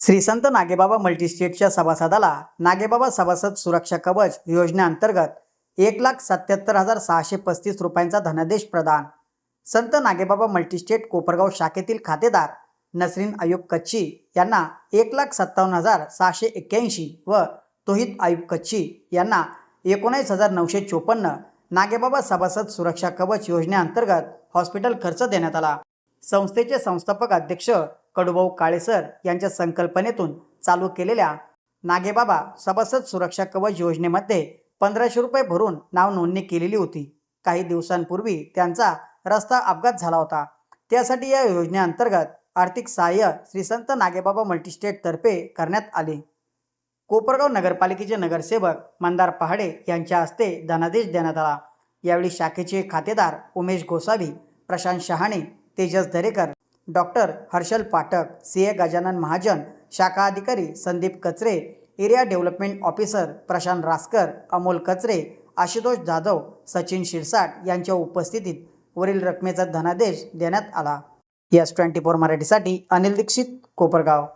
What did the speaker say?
श्री संत नागेबाबा मल्टीस्टेटच्या सभासदाला नागेबाबा सभासद सुरक्षा कवच योजनेअंतर्गत एक लाख सत्याहत्तर हजार सहाशे पस्तीस रुपयांचा धनादेश प्रदान. संत नागेबाबा मल्टीस्टेट कोपरगाव शाखेतील खातेदार नसरीन आयुब कच्ची यांना एक लाख सत्तावन्न हजार सहाशे एक्क्याऐंशी व तोहित आयुब कच्ची यांना एकोणीस हजार नऊशे चोपन्न नागेबाबा सभासद सुरक्षा कवच योजनेअंतर्गत हॉस्पिटल खर्च देण्यात आला. संस्थेचे संस्थापक अध्यक्ष कडूभाऊ काळेसर यांच्या संकल्पनेतून चालू केलेल्या नागेबाबा सभासद सुरक्षा कवच योजनेमध्ये पंधराशे रुपये भरून नाव नोंदणी केलेली होती. काही दिवसांपूर्वी त्यांचा रस्ता अपघात झाला होता. त्यासाठी या योजनेअंतर्गत आर्थिक सहाय्य श्री संत नागेबाबा मल्टीस्टेटतर्फे करण्यात आले. कोपरगाव नगरपालिकेचे नगरसेवक मंदार पहाडे यांच्या हस्ते धनादेश देण्यात आला. यावेळी शाखेचे खातेदार Umesh Gosavi Prashant Shahane Tejas Darekar doctor Harshal Pathak C A Gajanan Mahajan शाखा अधिकारी Sandeep Kachare area development officer Prashant Raskar Amol Kachare Ashutosh Jadhav Sachin Shirsat यांच्या उपस्थितीत वरील रकमेचा धनादेश देण्यात आला. यस ट्वेंटी फोर मराठीसाठी अनिल दीक्षित कोपरगाव.